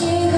Dzień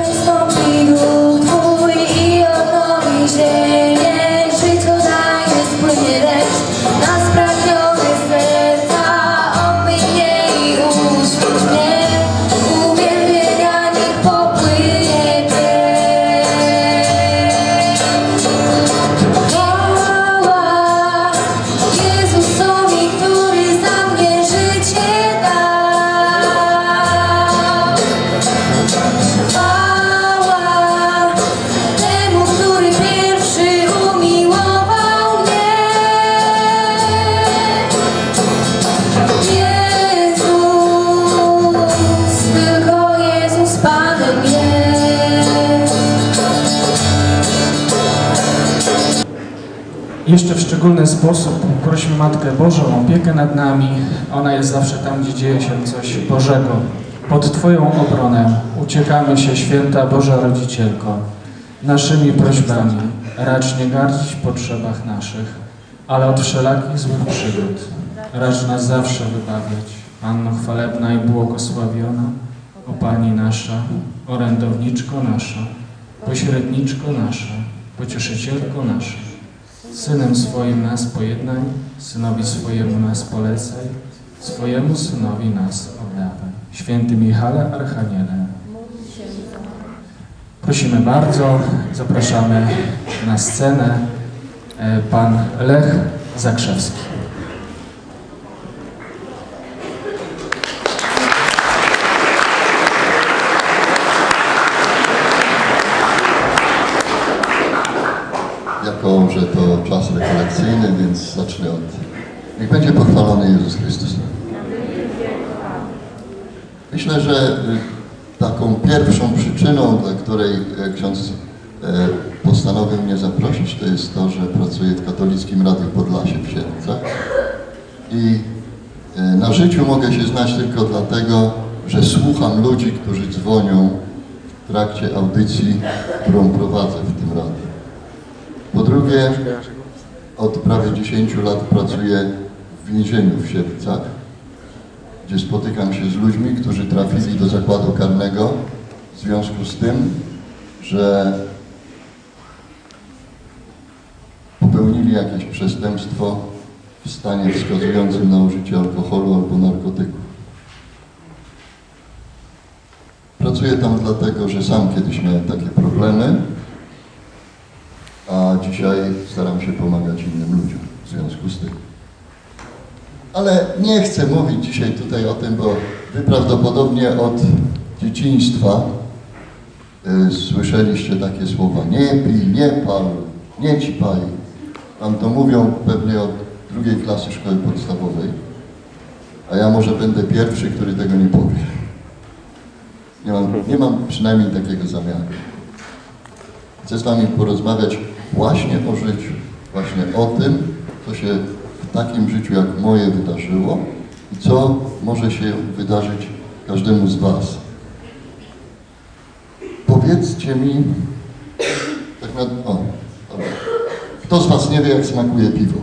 sposób prosimy Matkę Bożą o opiekę nad nami. Ona jest zawsze tam, gdzie dzieje się coś Bożego. Pod Twoją obronę uciekamy się, święta Boża Rodzicielko. Naszymi prośbami racz nie gardzić potrzebach naszych, ale od wszelakich złych przygód racz nas zawsze wybawiać. Panno chwalebna i błogosławiona, o Pani nasza, orędowniczko nasza, pośredniczko nasza, pocieszycielko nasza. Synem swoim nas pojednaj, synowi swojemu nas polecaj, swojemu synowi nas oddawaj. Święty Michale Archaniele. Prosimy bardzo, zapraszamy na scenę e, pan Lech Zakrzewski. jako że to czas rekolekcyjny, więc zacznę od... Niech będzie pochwalony Jezus Chrystus. Myślę, że y, taką pierwszą przyczyną, dla której e, ksiądz e, postanowił mnie zaprosić, to jest to, że pracuję w Katolickim Radiu Podlasie w Siedlcach. I e, na życiu mogę się znać tylko dlatego, że słucham ludzi, którzy dzwonią w trakcie audycji, którą prowadzę w tym radiu. Drugie, od prawie 10 lat pracuję w więzieniu w Siedlcach, gdzie spotykam się z ludźmi, którzy trafili do zakładu karnego w związku z tym, że popełnili jakieś przestępstwo w stanie wskazującym na użycie alkoholu albo narkotyków. Pracuję tam dlatego, że sam kiedyś miałem takie problemy, a dzisiaj staram się pomagać innym ludziom w związku z tym. Ale nie chcę mówić dzisiaj tutaj o tym, bo wy prawdopodobnie od dzieciństwa y, słyszeliście takie słowa nie pij, nie pal, nie ćpaj. Wam to mówią pewnie od drugiej klasy szkoły podstawowej, a ja może będę pierwszy, który tego nie powie. Nie mam, nie mam przynajmniej takiego zamiaru. Chcę z Wami porozmawiać właśnie o życiu, właśnie o tym, co się w takim życiu jak moje wydarzyło i co może się wydarzyć każdemu z Was. Powiedzcie mi, tak na, o, dobra. kto z Was nie wie, jak smakuje piwo?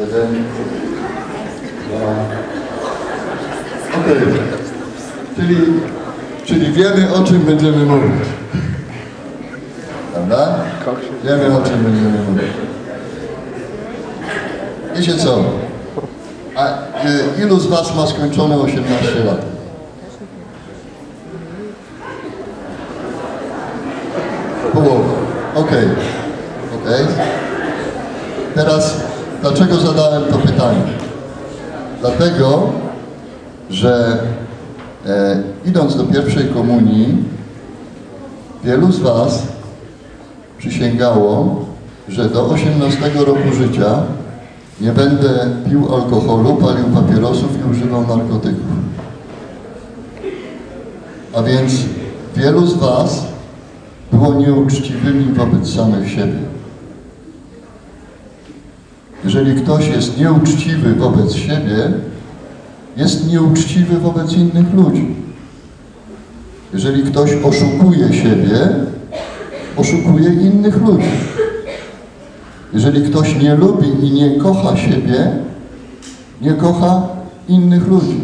Jeden, dwa, okej. Czyli, czyli wiemy, o czym będziemy mówić. Prawda? Wiemy, o czym będziemy mówić. Wiecie co? A y, ilu z Was ma skończone 18 lat? Połowa. Okej. Okej. Teraz, dlaczego zadałem to pytanie? Dlatego, że e, idąc do pierwszej komunii, wielu z Was przysięgało, że do 18 roku życia nie będę pił alkoholu, palił papierosów i używał narkotyków. A więc wielu z Was było nieuczciwymi wobec samych siebie. Jeżeli ktoś jest nieuczciwy wobec siebie, jest nieuczciwy wobec innych ludzi. Jeżeli ktoś oszukuje siebie, oszukuje innych ludzi. Jeżeli ktoś nie lubi i nie kocha siebie, nie kocha innych ludzi.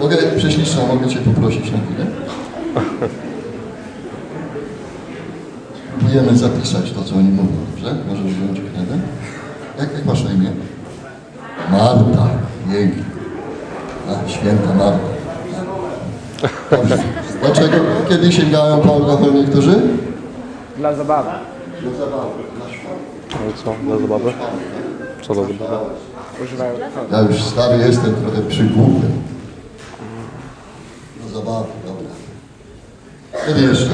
Mogę, prześliczna, mogę Cię poprosić na chwilę? Próbujemy zapisać to, co oni mówią, dobrze? Możesz wziąć kredę? Jak, jak masz na imię? Marta. Pięknie. A, święta Marta. Dlaczego? Kiedy sięgają po alkohol niektórzy? Dla zabawy. Do zabawy, na śpiew. Ale co, dla zabawy? Co za zabawa? Używają Ja już stary jestem, trochę przygłupy. Do zabawy, dobra. Kiedy jeszcze?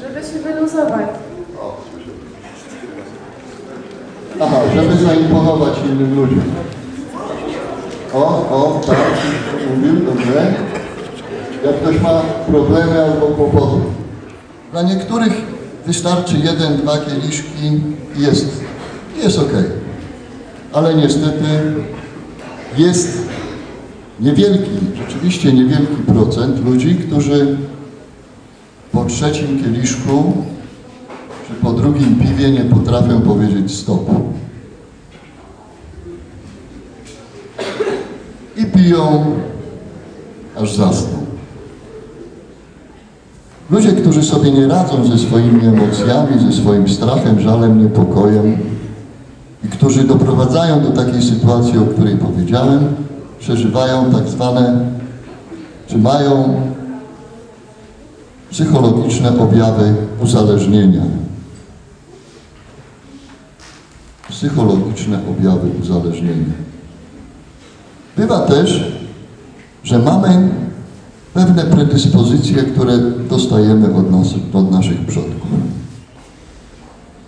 Żeby się wyluzować. Aha, żeby zaimponować innym ludziom. O, o, tak, mówił, dobrze. Jak ktoś ma problemy albo kłopoty. Dla niektórych wystarczy jeden, dwa kieliszki i jest, jest ok. Ale niestety jest niewielki, rzeczywiście niewielki procent ludzi, którzy po trzecim kieliszku czy po drugim piwie nie potrafią powiedzieć stop. I piją, aż zasną. Ludzie, którzy sobie nie radzą ze swoimi emocjami, ze swoim strachem, żalem, niepokojem i którzy doprowadzają do takiej sytuacji, o której powiedziałem, przeżywają tak zwane, czy mają psychologiczne objawy uzależnienia. Psychologiczne objawy uzależnienia. Bywa też, że mamy pewne predyspozycje, które dostajemy od, nas, od naszych przodków.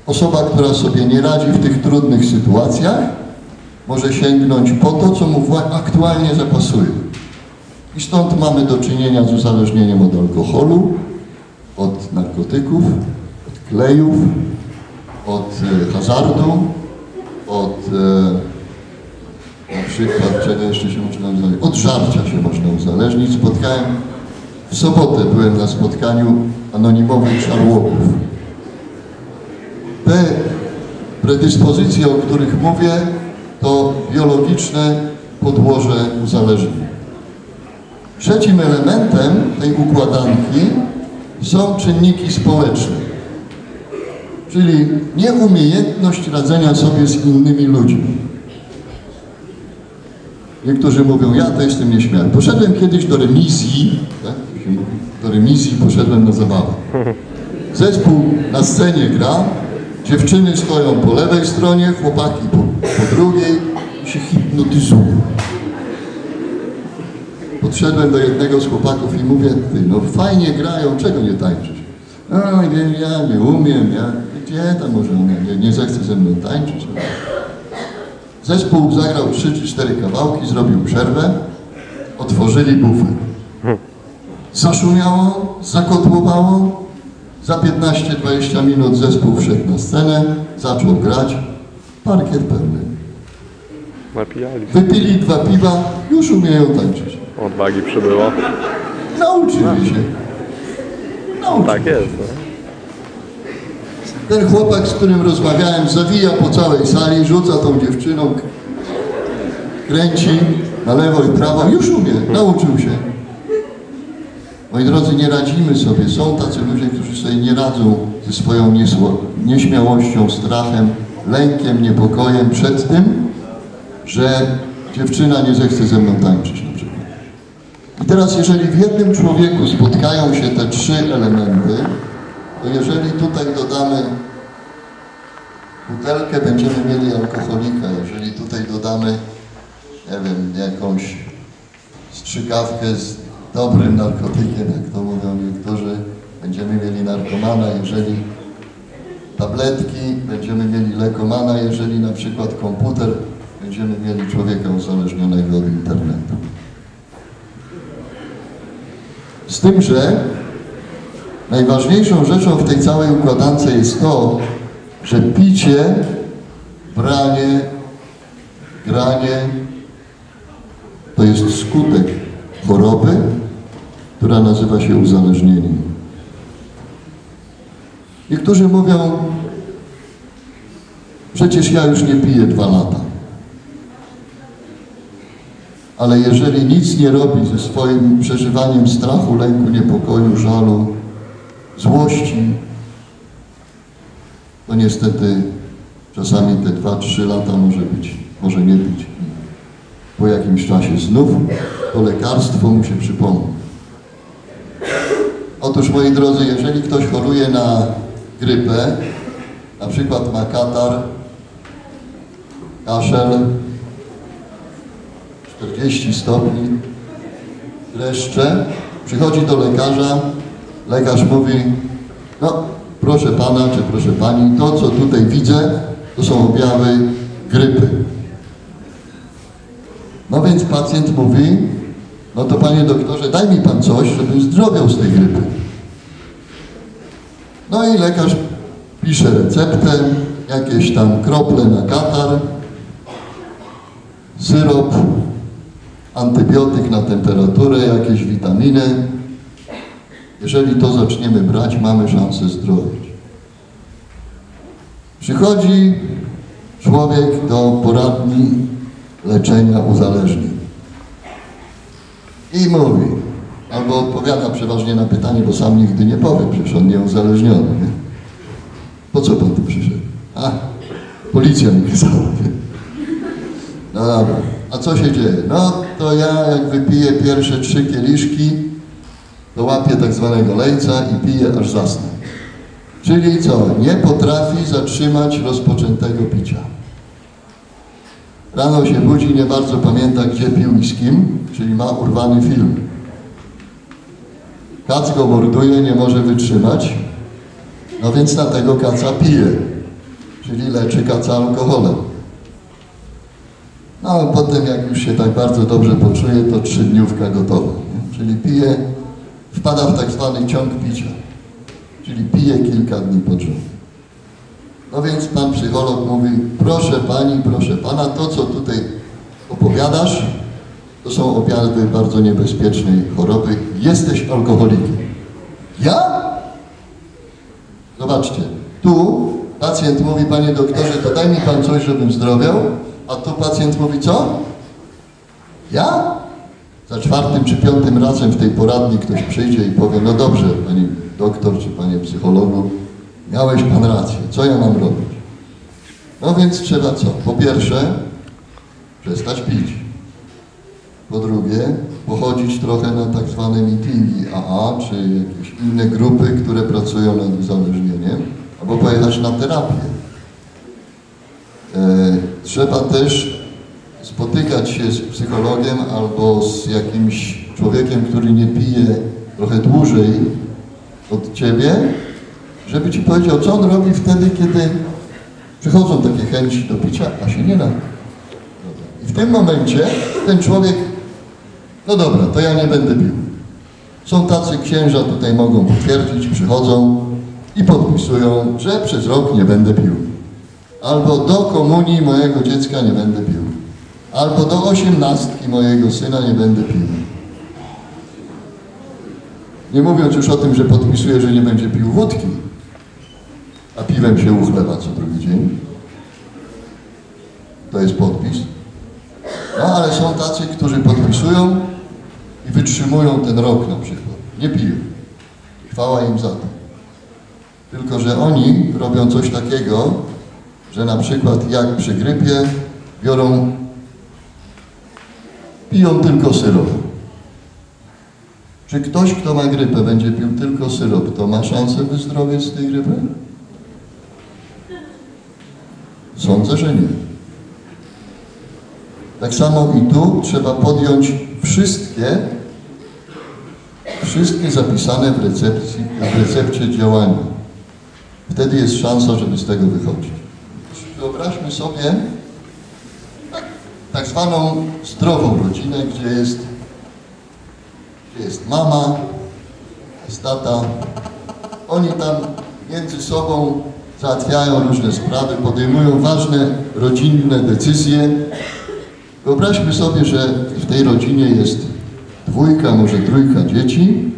Osoba, która sobie nie radzi w tych trudnych sytuacjach, może sięgnąć po to, co mu aktualnie zapasuje. I stąd mamy do czynienia z uzależnieniem od alkoholu, od narkotyków, od klejów, od e, hazardu, od e, przykład, jeszcze się można uzależnić? Od żarcia się można uzależnić. Spotkałem, w sobotę byłem na spotkaniu anonimowych żarłowów. Te predyspozycje, o których mówię, to biologiczne podłoże uzależnień. Trzecim elementem tej układanki są czynniki społeczne, czyli nieumiejętność radzenia sobie z innymi ludźmi. Niektórzy mówią, ja to jestem nieśmiały. Poszedłem kiedyś do remisji, tak? do remisji poszedłem na zabawę. Zespół na scenie gra, dziewczyny stoją po lewej stronie, chłopaki po, po drugiej i się hipnotyzują. Podszedłem do jednego z chłopaków i mówię, ty, no fajnie grają, czego nie tańczysz? No ja nie umiem, ja, gdzie tam może umiem, nie, nie zechce ze mną tańczyć. Zespół zagrał trzy czy cztery kawałki, zrobił przerwę, otworzyli bufer. Zaszumiało, zakotłowało, za 15-20 minut zespół wszedł na scenę, zaczął grać, parkiet pełny. Napijali. Wypili dwa piwa, już umieją tańczyć. Odwagi przybyło. Nauczyli się. Nauczyli Tak jest. No. Ten chłopak, z którym rozmawiałem, zawija po całej sali, rzuca tą dziewczyną, kręci na lewo i prawo, już umie, nauczył się. Moi drodzy, nie radzimy sobie. Są tacy ludzie, którzy sobie nie radzą ze swoją nieśmiałością, strachem, lękiem, niepokojem przed tym, że dziewczyna nie zechce ze mną tańczyć na przykład. I teraz, jeżeli w jednym człowieku spotkają się te trzy elementy, to jeżeli tutaj dodamy butelkę, będziemy mieli alkoholika. Jeżeli tutaj dodamy, nie wiem, jakąś strzykawkę z dobrym narkotykiem, jak to mówią niektórzy, będziemy mieli narkomana. Jeżeli tabletki, będziemy mieli lekomana. Jeżeli na przykład komputer, będziemy mieli człowieka uzależnionego od internetu. Z tym, że Najważniejszą rzeczą w tej całej układance jest to, że picie, branie, granie to jest skutek choroby, która nazywa się uzależnieniem. Niektórzy mówią, przecież ja już nie piję dwa lata. ale jeżeli nic nie robi ze swoim przeżywaniem strachu, lęku, niepokoju, żalu, złości, to niestety czasami te 2-3 lata może być, może nie być. Po jakimś czasie znów to lekarstwo mu się przypomni. Otóż moi drodzy, jeżeli ktoś choruje na grypę, na przykład ma katar, kaszel, 40 stopni, dreszcze, przychodzi do lekarza, lekarz mówi, no proszę pana czy proszę pani, to co tutaj widzę, to są objawy grypy. No więc pacjent mówi, no to panie doktorze, daj mi pan coś, żebym zdrowiał z tej grypy. No i lekarz pisze receptę, jakieś tam krople na katar, syrop, antybiotyk na temperaturę, jakieś witaminy. Jeżeli to zaczniemy brać, mamy szansę zdrowieć. Przychodzi człowiek do poradni leczenia uzależnień i mówi, albo odpowiada przeważnie na pytanie, bo sam nigdy nie powie, przecież on nie. Nie? Po co pan tu przyszedł? A, policja mi kazała. No dobra, a co się dzieje? No to ja jak wypiję pierwsze trzy kieliszki, to łapię tak zwanego lejca i piję aż zasnę. Czyli co? Nie potrafi zatrzymać rozpoczętego picia. Rano się budzi, nie bardzo pamięta gdzie pił i z kim, czyli ma urwany film. Kac go morduje, nie może wytrzymać, no więc na tego kaca pije, czyli leczy kaca alkoholem. No a potem jak już się tak bardzo dobrze poczuje, to trzydniówka gotowa. Czyli pije, wpada w tak zwany ciąg picia, czyli pije kilka dni pod rząd. No więc pan psycholog mówi, proszę pani, proszę pana, to co tutaj opowiadasz, to są objawy bardzo niebezpiecznej choroby. Jesteś alkoholikiem. Ja? Zobaczcie, tu pacjent mówi, panie doktorze, to daj mi pan coś, żebym zdrowiał, a tu pacjent mówi, co? Ja? Za czwartym czy piątym razem w tej poradni ktoś przyjdzie i powie, no dobrze, pani doktor czy panie psychologu, miałeś pan rację, co ja mam robić? No więc trzeba co? Po pierwsze, przestać pić. Po drugie, pochodzić trochę na tak zwane meetingi AA, czy jakieś inne grupy, które pracują nad uzależnieniem, albo pojechać na terapię. E, trzeba też spotykać się z psychologiem albo z jakimś człowiekiem, który nie pije trochę dłużej od ciebie, żeby ci powiedział, co on robi wtedy, kiedy przychodzą takie chęci do picia, a się nie da. I w tym momencie ten człowiek, no dobra, to ja nie będę pił. Są tacy księża, tutaj mogą potwierdzić, przychodzą i podpisują, że przez rok nie będę pił. Albo do komunii mojego dziecka nie będę pił. Albo do osiemnastki mojego syna nie będę pił. Nie mówiąc już o tym, że podpisuje, że nie będzie pił wódki, a piwem się uchlewa co drugi dzień. To jest podpis. No ale są tacy, którzy podpisują i wytrzymują ten rok na przykład. Nie piją. Chwała im za to. Tylko, że oni robią coś takiego, że na przykład jak przy grypie biorą, piją tylko syrop. Czy ktoś, kto ma grypę, będzie pił tylko syrop, to ma szansę wyzdrowieć z tej grypy? Sądzę, że nie. Tak samo i tu trzeba podjąć wszystkie, wszystkie zapisane w, recepcji, w recepcie działania. Wtedy jest szansa, żeby z tego wychodzić. Wyobraźmy sobie tak, zwaną zdrową rodzinę, gdzie jest, gdzie jest mama, jest tata. Oni tam między sobą załatwiają różne sprawy, podejmują ważne rodzinne decyzje. Wyobraźmy sobie, że w tej rodzinie jest dwójka, może trójka dzieci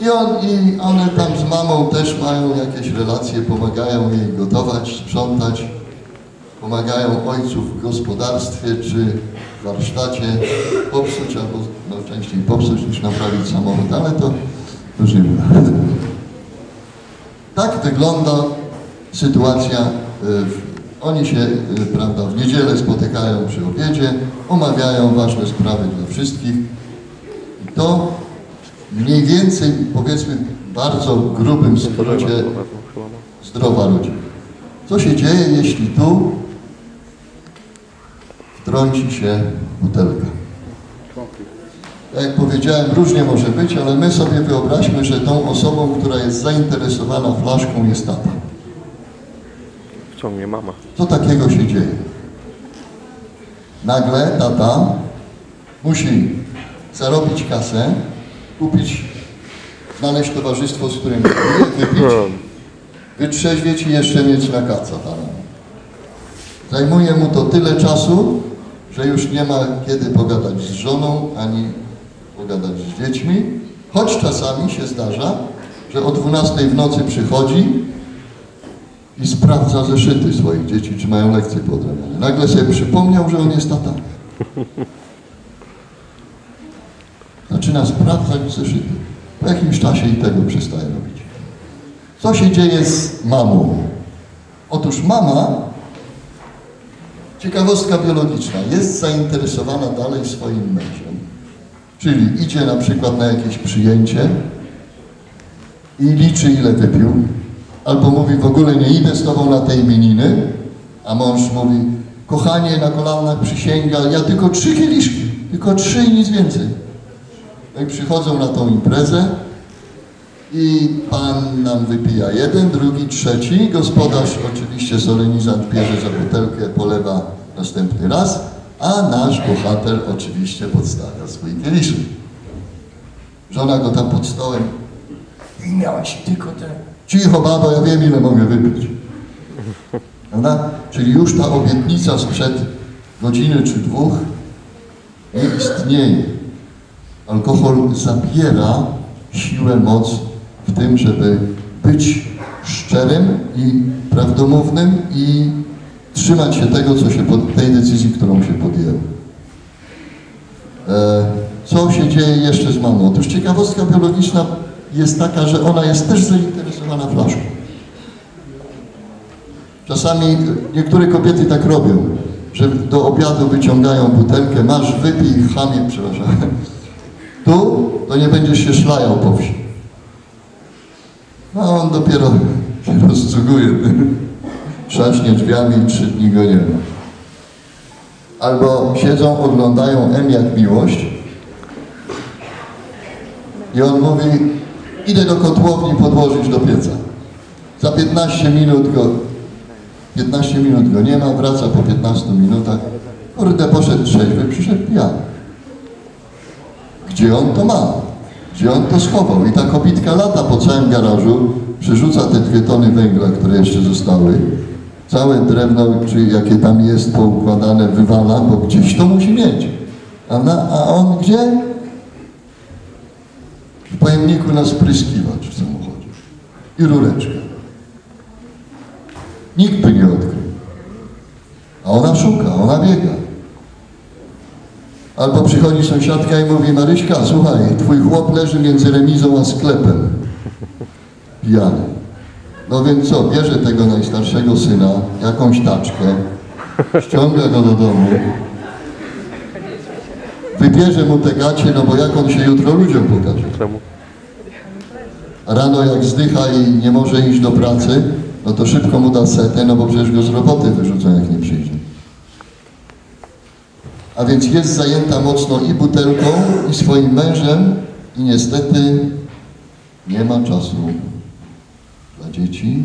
i, on, i one tam z mamą też mają jakieś relacje, pomagają jej gotować, sprzątać, pomagają ojców w gospodarstwie czy w warsztacie popsuć albo no, częściej popsuć niż naprawić samochód, ale to już nie. Tak wygląda sytuacja. y, Oni się, y, prawda, w niedzielę spotykają przy obiedzie, omawiają ważne sprawy dla wszystkich. I to mniej więcej, powiedzmy, w bardzo grubym skrócie zdrowa rodzina. Co się dzieje, jeśli tu wtrąci się butelka? Tak jak powiedziałem, różnie może być, ale my sobie wyobraźmy, że tą osobą, która jest zainteresowana flaszką jest tata. Wciągnie mama. Co takiego się dzieje? Nagle tata musi zarobić kasę, kupić, znaleźć towarzystwo, z którym wypić, wytrzeźwieć i jeszcze mieć na kaca tam. Zajmuje mu to tyle czasu, że już nie ma kiedy pogadać z żoną, ani pogadać z dziećmi, choć czasami się zdarza, że o 12 w nocy przychodzi i sprawdza zeszyty swoich dzieci, czy mają lekcje poodrabiane. Nagle sobie przypomniał, że on jest tata. Zaczyna sprawdzać zeszyty. Po jakimś czasie i tego przestaje robić. Co się dzieje z mamą? Otóż mama, ciekawostka biologiczna, jest zainteresowana dalej swoim mężem. Czyli idzie na przykład na jakieś przyjęcie i liczy ile wypił, albo mówi w ogóle nie idę z tobą na te imieniny, a mąż mówi kochanie na kolanach przysięga, ja tylko trzy kieliszki, tylko trzy i nic więcej. No i przychodzą na tą imprezę i pan nam wypija jeden, drugi, trzeci, gospodarz oczywiście solenizant bierze za butelkę, polewa następny raz, a nasz bohater oczywiście podstawia swój kieliszek. Żona go tam pod stołem i miałaś tylko te Cicho babo, ja wiem ile mogę wypić. Prawda? Czyli już ta obietnica sprzed godziny czy dwóch nie istnieje. Alkohol zabiera siłę, moc tym, żeby być szczerym i prawdomównym i trzymać się tego, co się pod, tej decyzji, którą się podjęło. E, co się dzieje jeszcze z mamą? Otóż ciekawostka biologiczna jest taka, że ona jest też zainteresowana flaszką. Czasami niektóre kobiety tak robią, że do obiadu wyciągają butelkę, masz, wypij, chamie, przepraszam. Tu to nie będziesz się szlajał po wsi. No a on dopiero się rozcuguje, trzaśnie drzwiami i trzy dni go nie ma. Albo siedzą, oglądają M jak miłość i on mówi, idę do kotłowni podłożyć do pieca. Za 15 minut go, 15 minut go nie ma, wraca po 15 minutach. Kurde, poszedł trzeźwy, przyszedł pijany. Gdzie on to ma? Gdzie on to schował? I ta kobitka lata po całym garażu, przerzuca te dwie tony węgla, które jeszcze zostały. Całe drewno, czy jakie tam jest poukładane, wywala, bo gdzieś to musi mieć. A, na, a on gdzie? w pojemniku na spryskiwacz w samochodzie i rureczkę. Nikt by nie odkrył. A ona szuka, ona biega. Albo przychodzi sąsiadka i mówi, Maryśka, słuchaj, twój chłop leży między remizą a sklepem. Pijany. No więc co, bierze tego najstarszego syna, jakąś taczkę, ściąga go do domu, wybierze mu te gacie, no bo jak on się jutro ludziom pokaże. Rano jak zdycha i nie może iść do pracy, no to szybko mu da setę, no bo przecież go z roboty wyrzucą, jak. A więc jest zajęta mocno i butelką, i swoim mężem, i niestety nie ma czasu dla dzieci.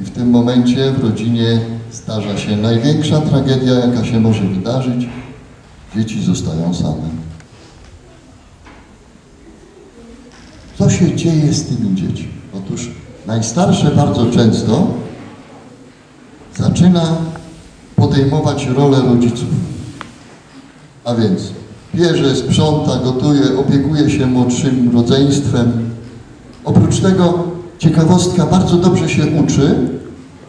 I w tym momencie w rodzinie zdarza się największa tragedia, jaka się może wydarzyć. Dzieci zostają same. Co się dzieje z tymi dziećmi? Otóż najstarsze bardzo często zaczyna podejmować rolę rodziców. A więc bierze, sprząta, gotuje, opiekuje się młodszym rodzeństwem. Oprócz tego ciekawostka bardzo dobrze się uczy,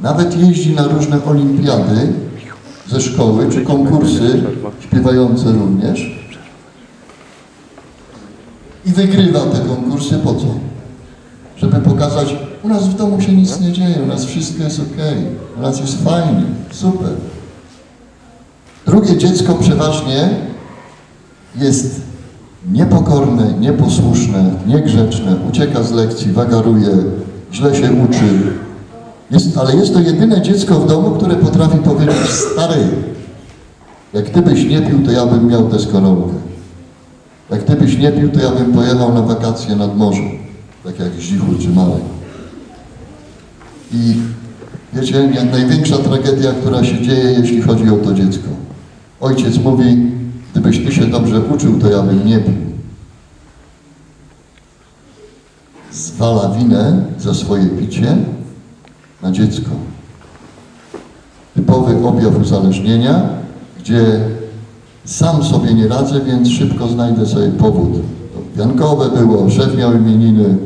nawet jeździ na różne olimpiady ze szkoły, czy konkursy śpiewające również. I wygrywa te konkursy po co? Żeby pokazać, u nas w domu się nic nie dzieje, u nas wszystko jest ok, u nas jest fajnie, super. Drugie dziecko przeważnie jest niepokorne, nieposłuszne, niegrzeczne, ucieka z lekcji, wagaruje, źle się uczy. Jest, ale jest to jedyne dziecko w domu, które potrafi powiedzieć, stary, jak ty byś nie pił, to ja bym miał deskorolkę. Jak ty byś nie pił, to ja bym pojechał na wakacje nad morze, tak jak Zdzichu czy Marek. I wiecie, największa tragedia, która się dzieje, jeśli chodzi o to dziecko. Ojciec mówi, gdybyś ty się dobrze uczył, to ja bym nie pił. Zwala winę za swoje picie na dziecko. Typowy objaw uzależnienia, gdzie sam sobie nie radzę, więc szybko znajdę sobie powód. To piankowe było, szef miał imieniny.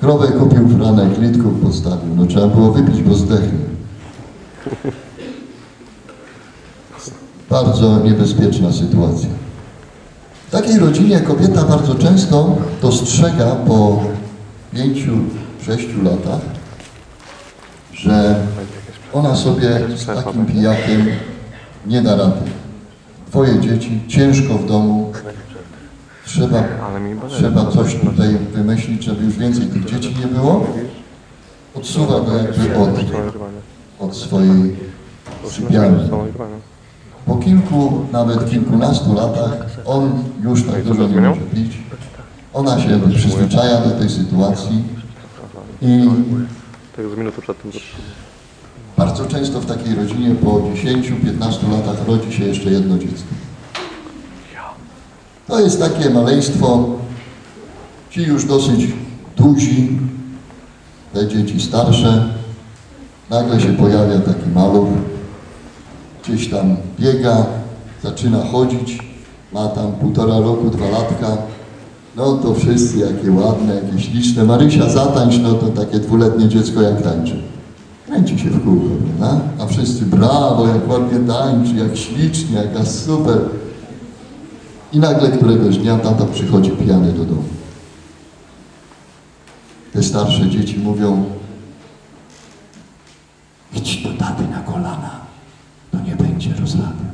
Krowę kupił Franek, litków postawił. No trzeba było wypić, bo zdechnie. Bardzo niebezpieczna sytuacja. W takiej rodzinie kobieta bardzo często dostrzega po pięciu, sześciu latach, że ona sobie z takim pijakiem nie da rady. Twoje dzieci ciężko w domu, trzeba, trzeba coś tutaj wymyślić, żeby już więcej tych dzieci nie było. Odsuwa go jakby od, od swojej sypialni. Po kilku, nawet kilkunastu latach on już tak dużo nie może pić. Ona się przyzwyczaja do tej sytuacji i Tak bardzo często w takiej rodzinie po 10-15 latach rodzi się jeszcze jedno dziecko. To jest takie maleństwo, ci już dosyć duzi, te dzieci starsze, nagle się pojawia taki maluch, gdzieś tam biega, zaczyna chodzić, ma tam półtora roku, dwa latka, no to wszyscy jakie ładne, jakie śliczne. Marysia zatańcz, no to takie dwuletnie dziecko jak tańczy. Kręci się w kółko, prawda? A wszyscy brawo, jak ładnie tańczy, jak ślicznie, jaka super. I nagle któregoś dnia tata przychodzi pijany do domu. Te starsze dzieci mówią, idź do taty na kolana, rozrady.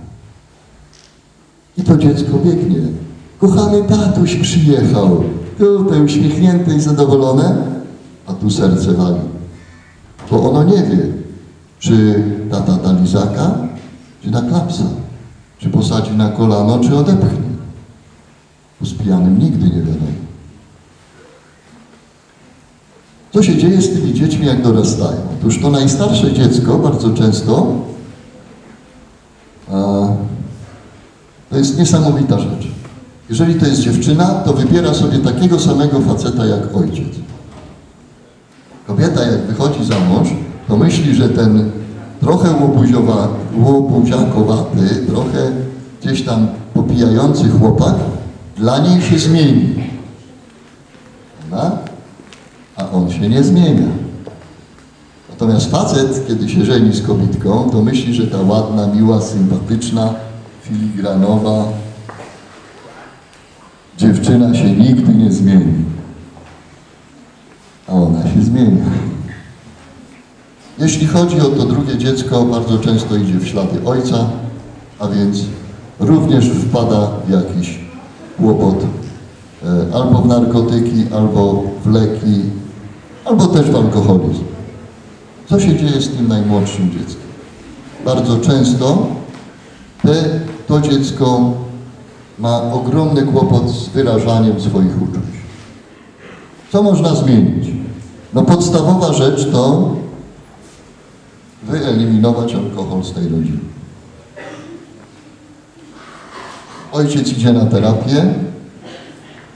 I to dziecko biegnie. Kochany tatuś przyjechał. Tutaj uśmiechnięte i zadowolone, a tu serce wali. Bo ono nie wie, czy tata da lizaka, czy da klapsa, czy posadzi na kolano, czy odepchnie. Bo z pijanym nigdy nie wiadomo. Co się dzieje z tymi dziećmi, jak dorastają? Otóż to najstarsze dziecko bardzo często to jest niesamowita rzecz. Jeżeli to jest dziewczyna, to wybiera sobie takiego samego faceta jak ojciec. Kobieta jak wychodzi za mąż, to myśli, że ten trochę łobuziakowaty, trochę gdzieś tam popijający chłopak dla niej się zmieni. Prawda? A on się nie zmienia. Natomiast facet, kiedy się żeni z kobietką, to myśli, że ta ładna, miła, sympatyczna, filigranowa dziewczyna się nigdy nie zmieni. A ona się zmienia. Jeśli chodzi o to drugie dziecko, bardzo często idzie w ślady ojca, a więc również wpada w jakiś kłopot e, albo w narkotyki, albo w leki, albo też w alkoholizm. Co się dzieje z tym najmłodszym dzieckiem? Bardzo często te, to dziecko ma ogromny kłopot z wyrażaniem swoich uczuć. Co można zmienić? No podstawowa rzecz to wyeliminować alkohol z tej rodziny. Ojciec idzie na terapię,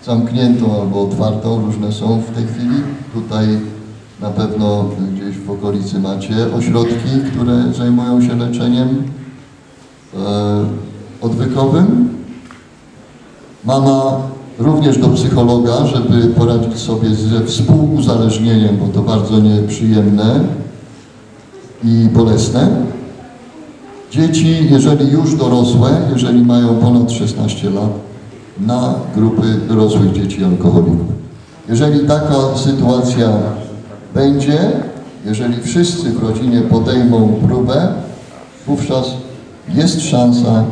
zamkniętą albo otwartą, różne są w tej chwili. Tutaj na pewno gdzieś w okolicy macie ośrodki, które zajmują się leczeniem e, odwykowym. Mama również do psychologa, żeby poradzić sobie ze współuzależnieniem, bo to bardzo nieprzyjemne i bolesne. Dzieci, jeżeli już dorosłe, jeżeli mają ponad 16 lat, na grupy dorosłych dzieci alkoholików. Jeżeli taka sytuacja będzie, jeżeli wszyscy w rodzinie podejmą próbę, wówczas jest szansa,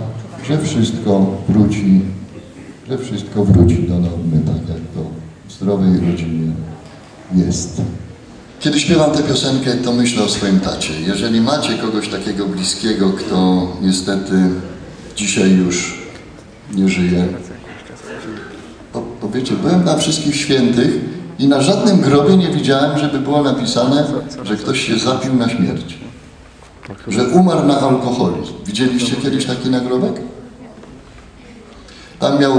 że wszystko wróci, że wszystko wróci do normy, tak jak to w zdrowej rodzinie jest. Kiedy śpiewam tę piosenkę, to myślę o swoim tacie. Jeżeli macie kogoś takiego bliskiego, kto niestety dzisiaj już nie żyje, to, byłem na wszystkich świętych i na żadnym grobie nie widziałem, żeby było napisane, że ktoś się zapił na śmierć. Że umarł na alkoholizm. Widzieliście kiedyś taki nagrobek? Tam miał,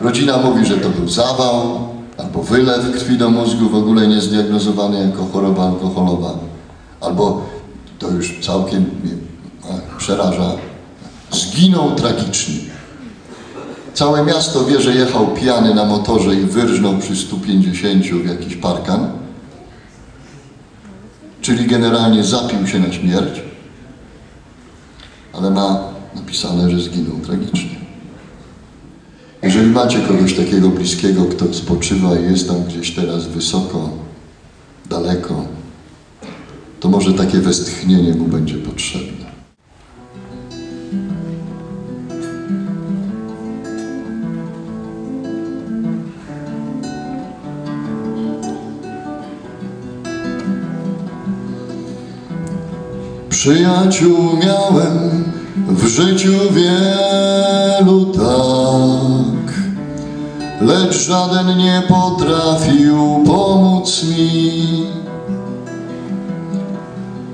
rodzina mówi, że to był zawał albo wylew krwi do mózgu, w ogóle niezdiagnozowany jako choroba alkoholowa. Albo, to już całkiem mnie przeraża, zginął tragicznie. Całe miasto wie, że jechał pijany na motorze i wyrżnął przy 150 w jakiś parkan. Czyli generalnie zapił się na śmierć, ale ma napisane, że zginął tragicznie. Jeżeli macie kogoś takiego bliskiego, kto spoczywa i jest tam gdzieś teraz wysoko, daleko, to może takie westchnienie mu będzie potrzebne. Przyjaciół miałem w życiu wielu tak, lecz żaden nie potrafił pomóc mi.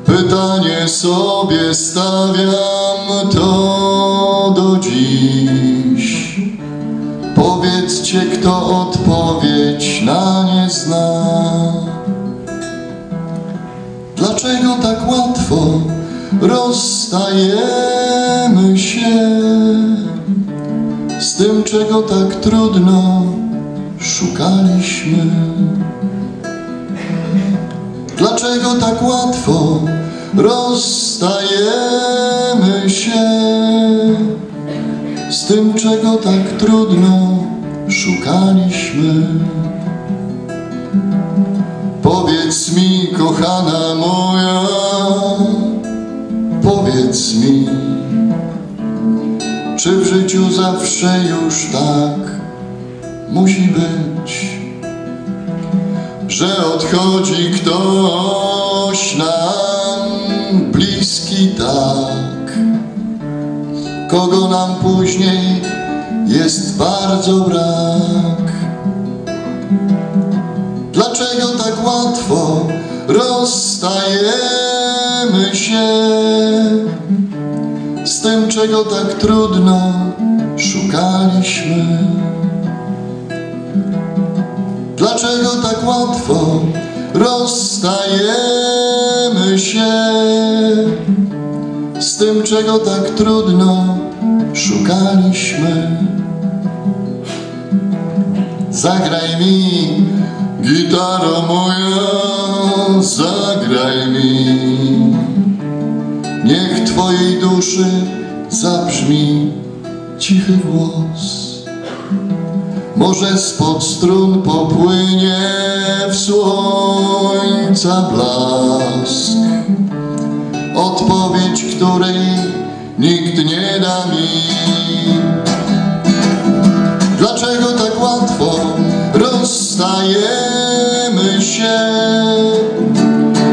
Pytanie sobie stawiam to do dziś. Powiedzcie, kto odpowiedź na nie zna. Rozstajemy się z tym, czego tak trudno szukaliśmy? Dlaczego tak łatwo rozstajemy się z tym, czego tak trudno szukaliśmy? Powiedz mi, kochana zawsze już tak musi być, że odchodzi ktoś nam bliski tak, kogo nam później jest bardzo brak. Dlaczego tak łatwo rozstajemy się z tym, czego tak trudno szukaliśmy? Dlaczego tak łatwo rozstajemy się z tym, czego tak trudno szukaliśmy? Zagraj mi Gitaro moja, zagraj mi, niech Twojej duszy zabrzmi cichy głos. Może spod strun popłynie w słońca blask, odpowiedź, której nikt nie da mi. Dlaczego tak łatwo rozstajemy się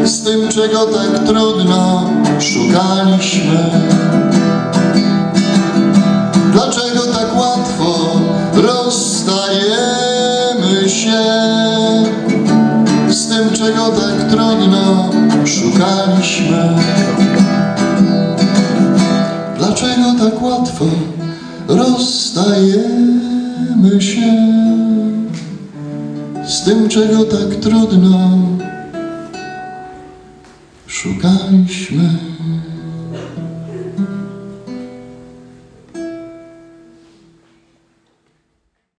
z tym, czego tak trudno szukaliśmy? Czego tak trudno szukaliśmy? Dlaczego tak łatwo rozstajemy się z tym, czego tak trudno